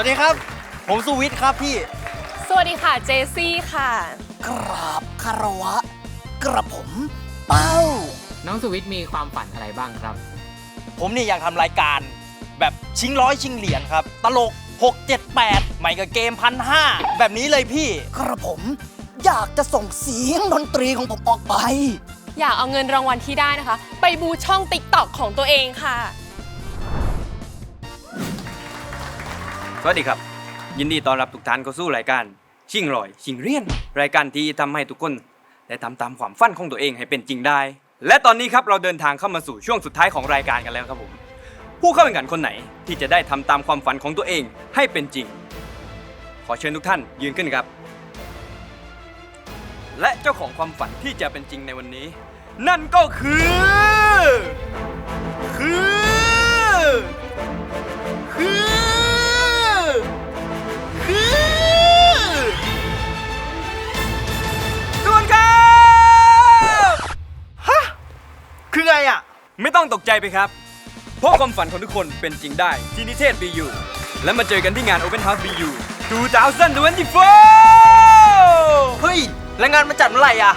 วัสดีครับ ผมสุวิทย์ครับพี่ สวัสดีค่ะเจซี่ค่ะ กราบคารวะ กระผมเป้า น้องสุวิทย์มีความฝันอะไรบ้างครับ ผมนี่อยากทำรายการแบบชิงร้อยชิงเหรียญครับ ตลก 6 7 8 ใหม่กับเกมพันห้าแบบนี้เลยพี่ กระผมอยากจะส่งเสียงดนตรีของผมออกไป อยากเอาเงินรางวัลที่ได้นะคะ ไปบูช่องติ๊กต็อกของตัวเองค่ะ สวัสดีครับ ยินดีต้อนรับทุกท่านเข้าสู่รายการชิงรอยชิงเรียน รายการที่ทำให้ทุกคนได้ทำตามความฝันของตัวเองให้เป็นจริงได้ และตอนนี้ครับเราเดินทางเข้ามาสู่ช่วงสุดท้ายของรายการกันแล้วครับผม ผู้เข้าแข่งขันคนไหนที่จะได้ทำตามความฝันของตัวเองให้เป็นจริง ขอเชิญทุกท่านยืนขึ้นครับ และเจ้าของความฝันที่จะเป็นจริงในวันนี้ นั่นก็คือ ไม่ต้องตกใจไปครับ เพราะความฝันของทุกคนเป็นจริงได้ที่นิเทศ BU และมาเจอกันที่งาน Open House BU 2024เฮ้ย แล้วงานมาจัดเมื่อไหร่อะ